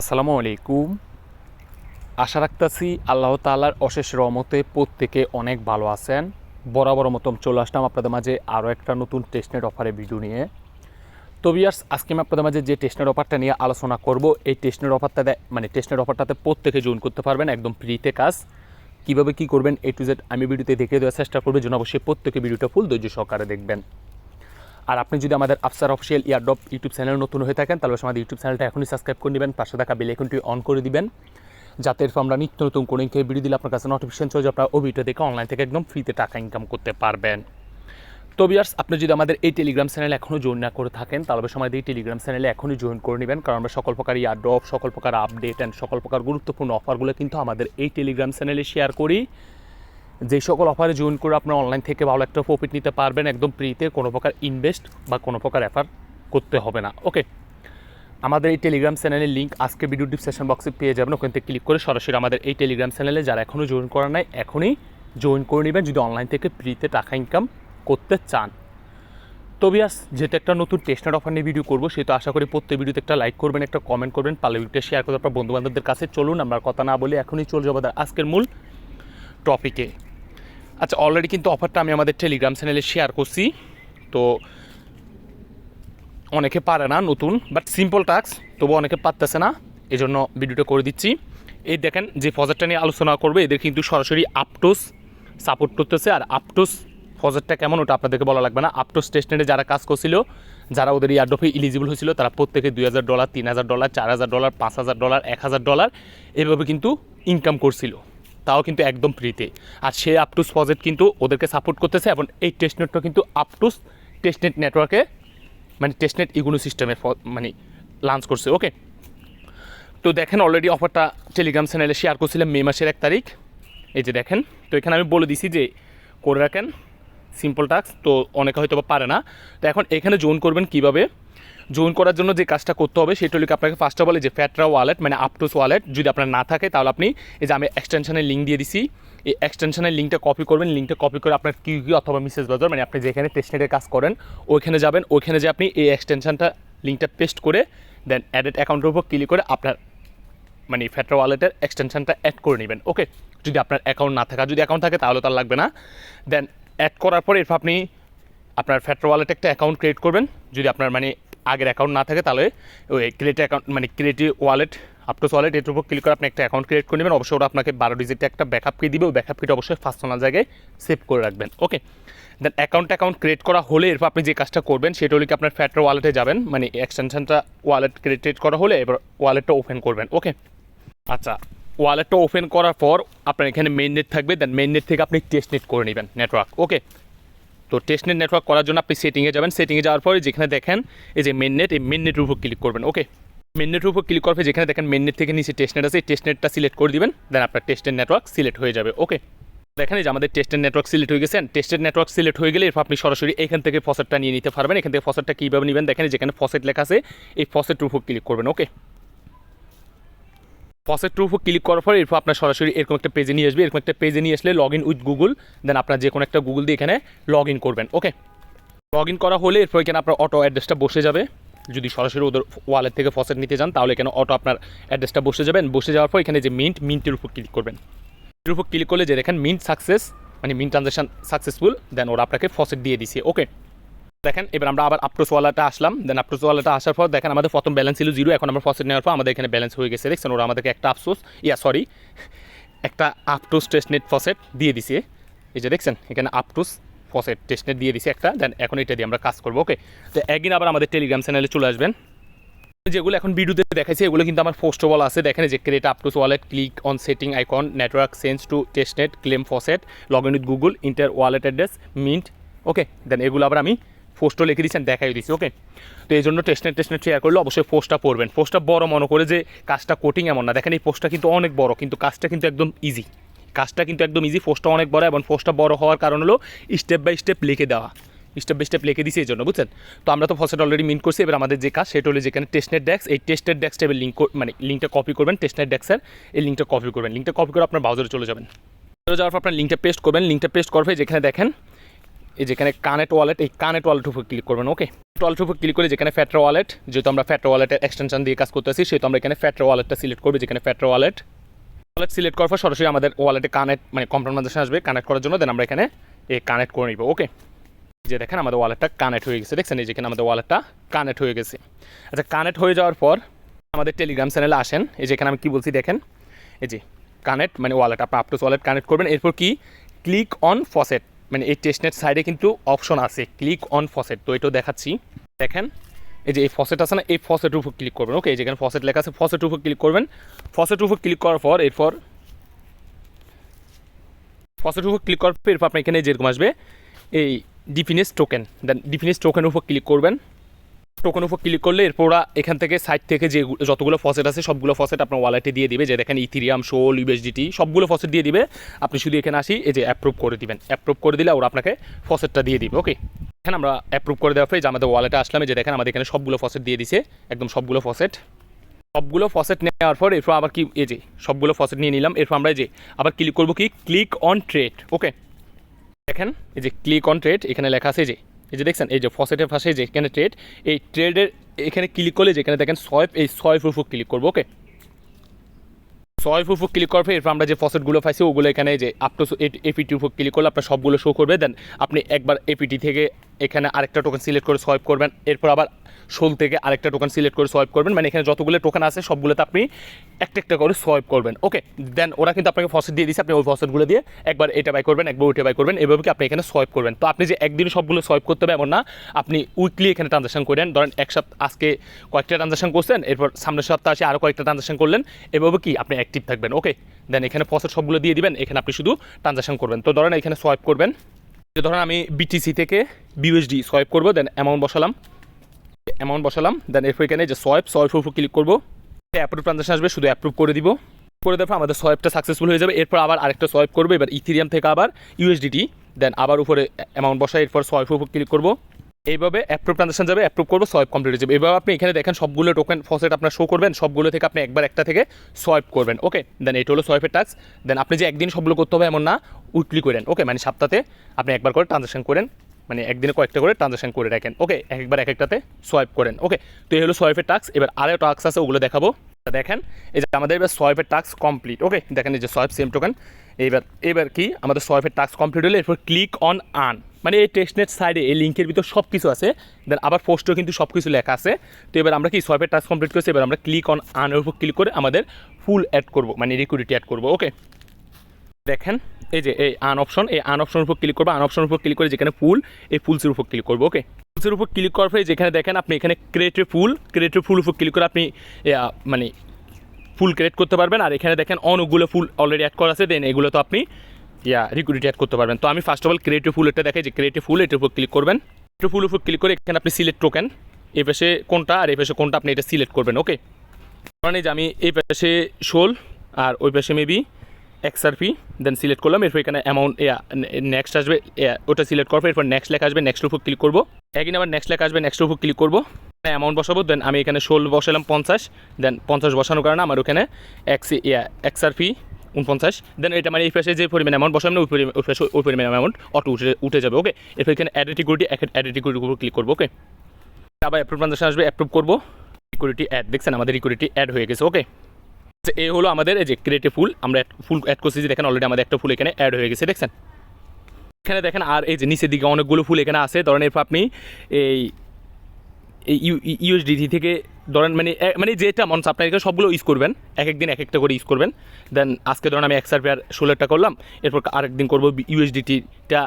আসসালামু আলাইকুম। আশা রাখতেছি আল্লাহ তাআলার অশেষ রহমতে প্রত্যেকে অনেক ভালো আছেন। বরাবর মতন চলে আসলাম আপনাদের মাঝে আরও একটা নতুন টেস্টনেট অফারের ভিডিও নিয়ে। তো বিয়ার্স আজকে আমি আপনাদের মাঝে যে টেস্টনেট অফারটা নিয়ে আলোচনা করব, এই টেস্টনেট অফারটাতে মানে টেস্টনেট অফারটাতে প্রত্যেকে জয়েন করতে পারবেন একদম ফ্রিতে কাজ। কীভাবে কী করবেন এ টু জেড আমি ভিডিওতে দেখিয়ে দেওয়ার চেষ্টা করব, যেন অবশ্যই প্রত্যেকে ভিডিওটা ফুল ধৈর্য সহকারে দেখবেন। আর আপনি যদি আমাদের Afsar official airdrop YouTube channel নতুন হয়ে থাকেন, তাহলে আমাদের ইউটিউব চ্যানেলটা এখনই সাবস্ক্রাইব করে নেবেন, পাশে থাকা বেল অন করে দিবেন, যাতে এরপর আমরা নিত্য নতুন কোনো কেউ ভিডিও দিলে আপনার কাছে নোটিফিকেশন চলে যাবে আপনার ভিডিও দেখে অনলাইন থেকে একদম ফ্রিতে টাকা ইনকাম করতে পারবেন। তো বিয়ার্স আপনি যদি আমাদের এই টেলিগ্রাম চ্যানেল এখনও জয়েন না করে থাকেন, তাহলে সময় এই টেলিগ্রাম চ্যানেলে এখনই জয়েন করে নেবেন, কারণ আমরা সকল প্রকার ইয়ারড্রপ সকল প্রকার আপডেট অ্যান্ড সকল প্রকার গুরুত্বপূর্ণ অফারগুলো কিন্তু আমাদের এই টেলিগ্রাম চ্যানেলে শেয়ার করি। যে সকল অফারে জয়েন করে আপনার অনলাইন থেকে ভালো একটা প্রফিট নিতে পারবেন, একদম ফ্রিতে কোনো প্রকার ইনভেস্ট বা কোনো প্রকার অ্যাফার করতে হবে না। ওকে আমাদের এই টেলিগ্রাম চ্যানেলের লিঙ্ক আজকে ভিডিও ডিসক্রিপশন বক্সে পেয়ে যাবেন। ওখান থেকে ক্লিক করে সরাসরি আমাদের এই টেলিগ্রাম চ্যানেলে যারা এখনও জয়েন করা নাই, এখনই জয়েন করে নেবেন যদি অনলাইন থেকে ফ্রিতে টাকা ইনকাম করতে চান। তো বিয়াস, যেহেতু একটা নতুন টেস্টার অফার নিয়ে ভিডিও করব, সেহেতু আশা করি প্রত্যেক ভিডিওতে একটা লাইক করবেন, একটা কমেন্ট করবেন পালে ভিডিওটা শেয়ার করে আপনার বন্ধু বান্ধবদের কাছে। চলুন, আমরা কথা না বলে এখনই চলে যাব আজকের মূল টপিকে আচ্ছা অলরেডি কিন্তু অফারটা আমি আমাদের টেলিগ্রাম চ্যানেলে শেয়ার করছি। তো অনেকে পারে না নতুন বাট সিম্পল টাস্ক তবু অনেকে পারতেছে না এই জন্য ভিডিওটা করে দিচ্ছি। এই দেখেন যে ফজারটা নিয়ে আলোচনা করবে, এদের কিন্তু সরাসরি আপটোস সাপোর্ট করতেছে, আর আপটোস ফজারটা কেমন ওটা আপনাদেরকে বলা লাগবে না। আপটোস টেস্টনেটে যারা কাজ করছিল, যারা ওদের ইয়ারডফে ইলিজিবল হয়েছিল, তারা প্রত্যেকে দুই হাজার ডলার তিন হাজার ডলার চার হাজার ডলার পাঁচ হাজার ডলার এক হাজার ডলার এভাবে কিন্তু ইনকাম করছিল। তাও কিন্তু একদম ফ্রিতে আর সে আপটুস প্রজেক্ট কিন্তু ওদেরকে সাপোর্ট করতেছে এবং এই টেস্টনেটটা কিন্তু আপটুস টেস্টনেট নেটওয়ার্কে মানে টেস্টনেট ইগুনো সিস্টেমের মানে লঞ্চ করছে ওকে তো দেখেন অলরেডি অফারটা টেলিগ্রাম চ্যানেলে শেয়ার করছিলাম মে মাসের এক তারিখ। এই যে দেখেন, তো এখানে আমি বলে দিছি যে, করে রাখেন সিম্পল টাস্ক তো অনেকে হয়তো পারে না। তো এখন এখানে জয়েন করবেন কীভাবে? জয়েন করার জন্য যে কাজটা করতে হবে, সেটা হলো আপনাকে ফার্স্ট অফ অল যে ফ্যাটরা ওয়ালেট মানে আপটুস ওয়ালেট যদি আপনার না থাকে তাহলে আপনি এই যে আমি এক্সটেনশনের লিঙ্ক দিয়ে দিছি। এই এক্সটেনশনের লিঙ্কটা কপি করবেন লিঙ্কটা কপি করে আপনার কিউ কিউ অথবা মিসেস বাজার মানে আপনি যেখানে টেস্টনেটের কাজ করেন, ওইখানে যাবেন, ওইখানে যে আপনি এই এক্সটেনশনটা লিঙ্কটা পেস্ট করে দেন অ্যাডেড অ্যাকাউন্টের উপর ক্লিক করে আপনার মানে ফ্যাটরা ওয়ালেটের এক্সটেনশনটা অ্যাড করে নেবেন ওকে যদি আপনার অ্যাকাউন্ট না থাকা যদি অ্যাকাউন্ট থাকে তাহলে তার লাগবে না। দেন অ্যাড করার পরে এরপর আপনি আপনার ফ্যাটরা ওয়ালেটে একটা অ্যাকাউন্ট ক্রিয়েট করবেন, যদি আপনার মানে আগের অ্যাকাউন্ট না থাকে, তাহলে ওই ক্রিয়েট অ্যাকাউন্ট মানে ক্রিয়েটিভ ওয়ালেট আপটোস ওয়ালেট এটার উপর ক্লিক করে আপনি একটা অ্যাকাউন্ট ক্রিয়েট করে নেবেন। অবশ্যই ওরা আপনাকে বারো ডিজিটে একটা ব্যাকআপ কি দিবে। ওই ব্যাকআপ কিটা অবশ্যই পার্সোনাল জায়গায় সেভ করে রাখবেন। Okay then account account create করা হলে এরপর আপনি যে কাজটা করবেন, সেটা হলে কি আপনার ফ্যাটরা ওয়ালেটে যাবেন। মানে এক্সটেনশনটা ওয়ালেট ক্রিয়েট করা হলে এবার ওয়ালেটটা ওপেন করবেন। ওকে আচ্ছা ওয়ালেটটা ওপেন করার পর আপনার এখানে মেন নেট থাকবে। দেন মেন নেট থেকে আপনি টেস্ট নেট করে নেবেন নেটওয়ার্ক ওকে তো টেস্টনেট নেটওয়ার্ক করার জন্য আপনি সেটিংয়ে যাবেন। সেটিংয়ে যাওয়ার পরে যেখানে দেখেন, এই যে মেন নেট এই মেন নেটের উপর ক্লিক করবেন ওকে মেন নেটের উপর ক্লিক পরে যেখানে দেখেন মেন নেট থেকে নিচে টেস্টনেট আছে, এই টেস্টনেটটা সিলেক্ট করে দিবেন দেন আপনার টেস্টের নেটওয়ার্ক সিলেক্ট হয়ে যাবে ওকে দেখেন যে আমাদের টেস্টের নেটওয়ার্ক সিলেক্ট হয়ে গেছেন টেস্টের নেটওয়ার্ক সিলেক্ট হয়ে গেলে এরপর আপনি সরাসরি এখান থেকে ফসেটটা নিয়ে নিতে পারবেন, এখান থেকে ফসেটটা কীভাবে নেবেন, দেখেন যেখানে ফসেট লেখা আছে, এই ফসেটের উপর ক্লিক করবেন ওকে ফসেট উপর ক্লিক করার পর এরপর আপনার সরাসরি এরকম একটা পেজে নিয়ে আসবে। এরকম একটা পেজে নিয়ে আসলে log in with Google then আপনার যে কোনো একটা গুগল দিয়ে এখানে লগ ইন করবেন ওকে লগ ইন করা হলে এরপর এখানে আপনার অটো অ্যাড্রেসটা বসে যাবে। যদি সরাসরি ওদের ওয়ালেট থেকে ফসেট নিতে যান তাহলে এখানে অটো আপনার অ্যাড্রেসটা বসে যাবেন। বসে যাওয়ার পর এখানে যে মিন্ট মিন্টের উপর ক্লিক করবেন। এর উপর ক্লিক করলে যে দেখেন মিন্ট সাকসেস মানে মিন্ট ট্রানজাকশন সাকসেসফুল দেন ওরা আপনাকে ফসেট দিয়ে দিছে ওকে দেখেন, এবার আমরা আবার আপটোস ওয়ালাটা আসলাম। দেন আপটোস ওয়ালাটা আসার পর দেখেন, আমাদের প্রথম ব্যালেন্স ছিল জিরো এখন আমরা ফসেট নেওয়ার পর আমাদের এখানে ব্যালেন্স হয়ে গেছে। দেখছেন, ওরা আমাদেরকে একটা আফসোস, ইয়া সরি একটা আপটোস টেস্ট নেট ফসেট দিয়ে দিছে। এই যে দেখছেন, এখানে আপটোস ফসেট টেস্টনেট দিয়ে দিছে একটা। দেন এখন এটা দিয়ে আমরা কাজ করব ওকে তো একদিন আবার আমাদের টেলিগ্রাম চ্যানেলে চলে আসবেন। যেগুলো এখন ভিডিওতে দেখাইছি, এগুলো কিন্তু আমার পোস্ট বলা আছে। দেখেন যে create Aptos wallet click on setting icon network sense to testnet claim faucet log in with Google enter wallet address mint okay then এগুলো আবার আমি পোস্টও লিখে দিচ্ছেন দেখাই দিচ্ছি ওকে তো এই জন্য টেস্টনেট টেস্টনেট শেয়ার করলে অবশ্যই পোস্টটা পড়বেন। পোস্টটা বড় মনে করে যে কাজটা কোটিং এমন না। দেখেন এই পোস্টটা কিন্তু অনেক বড়, কিন্তু কাজটা কিন্তু একদম ইজি কাজটা কিন্তু একদম ইজি পোস্টটা অনেক বড় এবং পোস্টটা বড় হওয়ার কারণ হলো স্টেপ বাই স্টেপ লিখে দেওয়া। স্টেপ বাই স্টেপ লিখে দিছি এই জন্য, বুঝছেন? তো আমরা তো ফসেট অলরেডি মিন করছি, এবার আমাদের যে কাজ সেটা হলো যেখানে টেস্টনেট ডেস্ক এই টেস্টের ডেস্ক টেবিল লিঙ্ক মানে লিঙ্কটা কপি করবেন টেস্টনেট ডেস্কের এই লিঙ্কটা কপি করবেন। লিঙ্কটা কপি করে আপনার ব্রাউজারে চলে যাবেন। চলে যাওয়ার পর আপনার লিঙ্কটা পেস্ট করবেন। লিঙ্কটা পেস্ট করবে যেখানে দেখেন এই যেখানে কানেক্ট ওয়ালেট এই কানেক্ট ওয়ালেট উপর ক্লিক করবেন ওকে ওয়ালেট উপর ক্লিক করে যেখানে ফ্যাটর ওয়ালেট যেহেতু আমরা ফ্যাটর ওয়ালেটের এক্সটেনশন দিয়ে কাজ করতেছি সেহেতু আমরা এখানে ফ্যাটর ওয়ালেটটা সিলেক্ট করব, যেখানে ফ্যাটর ওয়ালেট ওয়ালেট সিলেক্ট করার পর সরাসরি আমাদের ওয়ালেটে কানেক্ট মানে কম্পিউটার আসবে কানেক্ট করার জন্য দেন আমরা এখানে এই কানেক্ট করে নিব ওকে যে দেখেন আমাদের ওয়ালেটটা কানেক্ট হয়ে গেছে, দেখছেন? এই যেখানে আমাদের ওয়ালেটটা কানেক্ট হয়ে গেছে। আচ্ছা কানেক্ট হয়ে যাওয়ার পর আমাদের টেলিগ্রাম চ্যানেলে আসেন। এই যেখানে আমি কি বলছি, দেখেন? এই যে কানেক্ট মানে ওয়ালেট আপনি আপটুস ওয়ালেট কানেক্ট করবেন। এরপর কি? ক্লিক অন ফসেট মানে এই টেস্টনেট সাইডে কিন্তু অপশন আছে। ক্লিক অন ফসেট তো এটাও দেখাচ্ছি। দেখেন, এই যে এই ফসেট আছে না, এই ফসেট উপর ক্লিক করবেন ওকে যেখানে ফসেট লেখা আছে ফসেট উপর ক্লিক করবেন। ফসেট উপর ক্লিক করার পর, এরপর ফসেট উপর ক্লিক করার পর, এরপর আপনার এখানে যেরকম আসবে, এই ডিফিনেস টোকেন দেন ডিফিনেস টোকেনের উপর ক্লিক করবেন। টোকেন উপর ক্লিক করলে এরপর এখান থেকে সাইট থেকে যে যতগুলো ফসেট আছে, সবগুলো ফসেট আপনার ওয়ালেটে দিয়ে দিবে। যে দেখেন ইথিরিয়াম শোল ইউএসডিটি সবগুলো ফসেট দিয়ে দিবে। আপনি শুধু এখানে আসি, এই যে অ্যাপ্রুভ করে দিবেন। অ্যাপ্রুভ করে দিলে ওরা আপনাকে ফসেটটা দিয়ে দিবে ওকে এখানে আমরা অ্যাপ্রুভ করে দেওয়ার পরে যে আমাদের ওয়ালেটে আসলাম যে দেখেন আমাদের এখানে সবগুলো ফসেট দিয়ে দিছে, একদম সবগুলো ফসেট সবগুলো ফসেট নেওয়ার পর এরপর আবার কি, এই যে সবগুলো ফসেট নিয়ে নিলাম। এরপর আমরা এই যে আবার ক্লিক করব কি? ক্লিক অন ট্রেড ওকে দেখেন, এই যে ক্লিক অন ট্রেড এখানে লেখা আছে যে এই যে দেখছেন, এই যে ফসেটের পাশে যেখানে ট্রেড এই ট্রেডের এখানে ক্লিক করলে যেখানে দেখেন সয়েব এই সোয়াইপ উপর ক্লিক করব ওকে সয় উপর ক্লিক করার পর এরপর আমরা যে ফসেটগুলো পাইছি, ওগুলো এখানে যে আপ টু এপিটি উপর ক্লিক করলে আপনার সবগুলো শো করবে। দেন আপনি একবার এপিটি থেকে এখানে আরেকটা টোকেন সিলেক্ট করে সোয়াইপ করবেন। এরপর আবার শোল থেকে আরেকটা টোকেন সিলেক্ট করে সোয়াইপ করবেন। মানে এখানে যতগুলো টোকেন আছে, সবগুলোতে আপনি একটা একটা করে সোয়াইপ করবেন। ওকে দেন ওরা কিন্তু আপনাকে ফসেট দিয়ে দিচ্ছে আপনি ওই ফসেটগুলো দিয়ে একবার এটা বাই করবেন, একবার ওইটা বাই করবেন। এভাবে কি আপনি এখানে সোয়াইপ করবেন? তো আপনি যে একদিন সবগুলো সোয়াইপ করতে হবে এমন না, আপনি উইকলি এখানে ট্রানজাকশন করেন। ধরেন এক সপ্তাহ, আজকে কয়েকটা ট্রানজাকশন করছেন, এরপর সামনের সপ্তাহে আসে আরও কয়েকটা ট্রানজাকশন করলেন। এভাবে কি আপনি অ্যাক্টিভ থাকবেন? ওকে দেন এখানে ফসেট সবগুলো দিয়ে দিবেন। এখানে আপনি শুধু ট্রানজাকশন করবেন। তো ধরেন এখানে সোয়াইপ করবেন। ধরেন আমি বিটিসি থেকে বিউএসডি সোয়াইপ করব দেন অ্যামাউন্ট বসালাম। অ্যামাউন্ট বসালাম দেন এরপর এখানে যে সোয়াইপ সোয়াইপ উপর ক্লিক করব। অ্যাপ্রুভ ট্রানজাকশন আসবে, শুধু অ্যাপ্রুভ করে দিব। করে দেওয়ার আমাদের সোয়াইপটা সাকসেসফুল হয়ে যাবে, এরপর আবার আরেকটা সোয়াইপ করব, এবার ইথিরিয়াম থেকে আবার ইউএসডিটি দেন আবার উপরে অ্যামাউন্ট বসাই, এরপর সোয়াইপ উপর ক্লিক করব। এইভাবে অ্যাপ্রুভ ট্রানজাকশন যাবে অ্যাপ্রুভ করব সোয়াইপ কমপ্লিট হয়ে যাবে। এভাবে আপনি এখানে দেখেন সবগুলো টোকেন ফসেট আপনার শো করবেন, সবগুলো থেকে আপনি একবার একটা থেকে সোয়াইপ করবেন ওকে দেন এটা হলো সোয়াইপের টাস্ক দেন আপনি যে একদিন সবগুলো করতে হবে এমন না উইকলি করেন ওকে মানে সপ্তাহে আপনি একবার করে ট্রানজাকশন করেন মানে একদিনে কয়েকটা করে ট্রানজাকশন করে রাখেন ওকে একবার এক একটাতে সোয়াইপ করেন ওকে তো এই হলো সোয়াইপের টাস্ক এবার আরও টাস্ক আছে, ওগুলো দেখাবো। দেখেন, এই যে আমাদের এবার সোয়াইপের টাস্ক কমপ্লিট ওকে দেখেন এই যে সোয়াইপ সেম টোকেন এবার এবার কি? আমাদের সোয়াইপের টাস্ক কমপ্লিট হলে এরপর ক্লিক অন আন মানে এই টেস্টনেট সাইডে এই লিঙ্কের ভিতর সব কিছু আছে। দেন আবার পোস্টেও কিন্তু সব কিছু লেখা আছে। তো এবার আমরা কি সোয়াইপের টাস্ক কমপ্লিট করেছি, এবার আমরা ক্লিক অন আনের উপর ক্লিক করে আমাদের ফুল অ্যাড করব মানে রিকুইডিটি অ্যাড করব ওকে দেখেন, এই যে, এই আন অপশন এই আন অপশনের উপর ক্লিক করব আন অপশনের উপর ক্লিক করে যেখানে ফুল এই ফুলসের উপর ক্লিক করব ওকে ফুলসের উপর ক্লিক করার পরে যেখানে দেখেন আপনি এখানে ক্রিয়েটের ফুল ক্রিয়েটের ফুল উপর ক্লিক করে আপনি মানে ফুল ক্রিয়েট করতে পারবেন। আর এখানে দেখেন অনেকগুলো ফুল অলরেডি অ্যাড করা আছে দেন এগুলো তো আপনি ইয়া রিকুইডিটি অ্যাড করতে পারবেন। তো আমি ফার্স্ট অফ অল ক্রিয়েটিভ ফুল এটা দেখে যে ক্রিয়েটিভ ফুল এটার উপর ক্লিক করবেন। ক্রিয়েটিভ ফুল উপর ক্লিক করে এখানে আপনি সিলেক্ট টোকেন এই পাশে কোনটা আর এই পাশে কোনটা আপনি এটা সিলেক্ট করবেন ওকে মানে যে আমি এই পাশে শোল আর ওই পাশে মেবি এক্সআরপি দেন সিলেক্ট করলাম, এরপর এখানে অ্যামাউন্ট নেক্সট আসবে ওটা সিলেক্ট পর এরপর নেক্সট লেখা আসবে নেক্সট উপর ক্লিক করব। একদিন আবার নেক্সট লেখা আসবে নেক্সট উপর ক্লিক করব। অ্যামাউন্ট বসাবো দেন আমি এখানে ষোল বসালাম পঞ্চাশ দেন পঞ্চাশ বসানোর কারণে আমার ওখানে এক্স এক্সআরপি উনপঞ্চাশ দেন এটা মানে এই পাশে যে পরিমাণ অ্যামাউন্ট বসালাম না ওই পরিমাণ ওই পরিমাণ অ্যামাউন্ট অটো উঠে উঠে যাবে ওকে এরপর এখানে অ্যাডেড ইকুইটি অ্যাডেড ইকুইটির উপর ক্লিক করব ওকে আবার অ্যাপ্রুভ ট্রানজাকশন আসবে অ্যাপ্রুভ করব। ইকুইটি অ্যাড দেখছেন? আমাদের ইকুইটি অ্যাড হয়ে গেছে ওকে আচ্ছা, এই হলো আমাদের এই যে ক্রিয়েটিভ ফুল আমরা ফুল অ্যাড করছি যে দেখেন অলরেডি আমাদের একটা ফুল এখানে অ্যাড হয়ে গেছে দেখছেন? এখানে দেখেন আর এই যে নিচের দিকে অনেকগুলো ফুল এখানে আছে। ধরেন এরপর আপনি এই ইউএসডিটি থেকে ধরেন মানে মানে যেটা মন এখানে সবগুলো ইউজ করবেন, এক একদিন এক একটা করে ইউজ করবেন। দেন আজকে ধরেন আমি এক্সার পেয়ার ষোলোটা করলাম, এরপর আরেকদিন করব ইউএসডিটিটা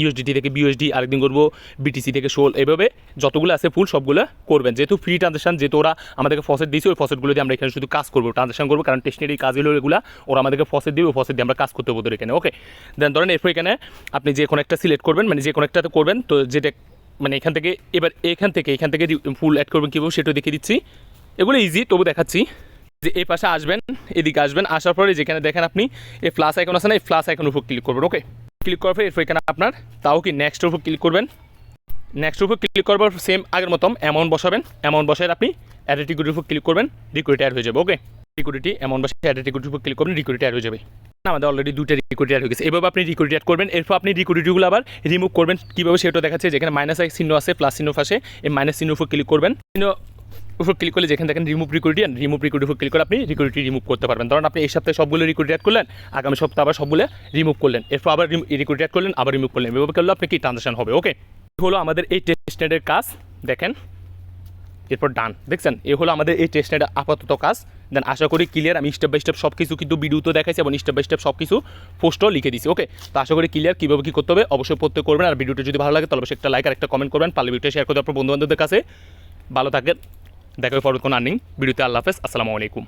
ইউএসডিটি থেকে বিউএসডি আরেকদিন করব বিটিসি থেকে ষোল এভাবে যতগুলো আছে ফুল সবগুলো করবেন। যেহেতু ফ্রি ট্রানজাকশন যেহেতু ওরা আমাদেরকে ফসেট দিয়েছে, ওই ফসেটগুলো দিয়ে আমরা এখানে শুধু কাজ করব ট্রানজাকশন করব, কারণ টেস্টনারি কাজ হলো এগুলো, ওরা আমাদেরকে ফসেট দিবে, ওই ফসেট দিয়ে আমরা কাজ করতে হব এখানে ওকে দেন ধরেন এরপর এখানে আপনি যে কোনো একটা সিলেক্ট করবেন মানে যে কোনো একটাতে করবেন, তো যেটা মানে এখান থেকে, এবার এখান থেকে এখান থেকে ফুল অ্যাড করবেন কীভাবে সেটাও দেখিয়ে দিচ্ছি। এগুলো ইজি তবু দেখাচ্ছি। যে এই পাশে আসবেন, এদিকে আসবেন, আসার পরে যেখানে দেখেন আপনি, এই প্লাস আইকন আছে না, এই প্লাস আইকন উপর ক্লিক করবেন ওকে ক্লিক করার পরে এরপর এখানে আপনার, তাও কি নেক্সট উপর ক্লিক করবেন। নেক্সট উপর ক্লিক করবার সেম আগের মতন অ্যামাউন্ট বসাবেন অ্যামাউন্ট বসায় আপনি অ্যাড উপর ক্লিক করবেন রিকুইট অ্যাড হয়ে যাবে ওকে রিকুইডিটি এমন বাসে অ্যাড রিকুইডিটি উপর ক্লিক করবেন রিকুইডিটি অ্যাড হয়ে যাবে। আমাদের অলরেডি দুইটা রিকুইডিটি অ্যাড হয়ে গেছে। এভাবে আপনি রিকুইডিটি অ্যাড করবেন, এরপর আপনি রিকুইডিটিগুলো আবার রিমুভ করবেন। কীভাবে সেটা দেখাচ্ছে, যেখানে মাইনাস এক চিহ্ন আছে প্লাস চিহ্ন পাশে, এই মাইনাস চিহ্ন উপর ক্লিক করবেন। চিহ্ন উপর ক্লিক করলে যেখানে দেখেন রিমুভ রিকুইডিটি রিমুভ রিকুইডিটি উপর ক্লিক করে আপনি রিকুইডিটি রিমুভ করতে পারবেন। ধরুন আপনি এই সপ্তাহে সবগুলো রিকুইডিটি অ্যাড করলেন, আগামী সপ্তাহে আবার সবগুলো রিমুভ করলেন। এরপর আবার রিকুইডিটি অ্যাড করলেন, আবার রিমুভ করলেন। এভাবে করলে আপনি কি ট্রানজাকশন হবে? ওকে হলো আমাদের এই টেস্ট টেস্টেডের কাজ। দেখেন। এরপর ডান দেখছেন? এ হলো আমাদের এই টেস্টের আপাতত কাজ। দেন আশা করি ক্লিয়ার আমি স্টেপ বাই স্টেপ সব কিছু কিন্তু ভিডিওতে দেখাইছি এবং স্টেপ বাই স্টেপ সব কিছু পোস্টও লিখে দিছি ওকে তো আশা করি ক্লিয়ার কীভাবে কী করতে হবে, অবশ্যই প্রত্যেক করবেন। আর ভিডিওটা যদি ভালো লাগে, তাহলে অবশ্যই একটা লাইক আর একটা কমেন্ট করবেন। পারলে ভিডিওটা শেয়ার করতে আপনার বন্ধু বান্ধবদের কাছে। ভালো থাকেন দেখা হবে পরবর্তী আর্নিং ভিডিওতে। আল্লাহ হাফেজ। আসসালামু আলাইকুম।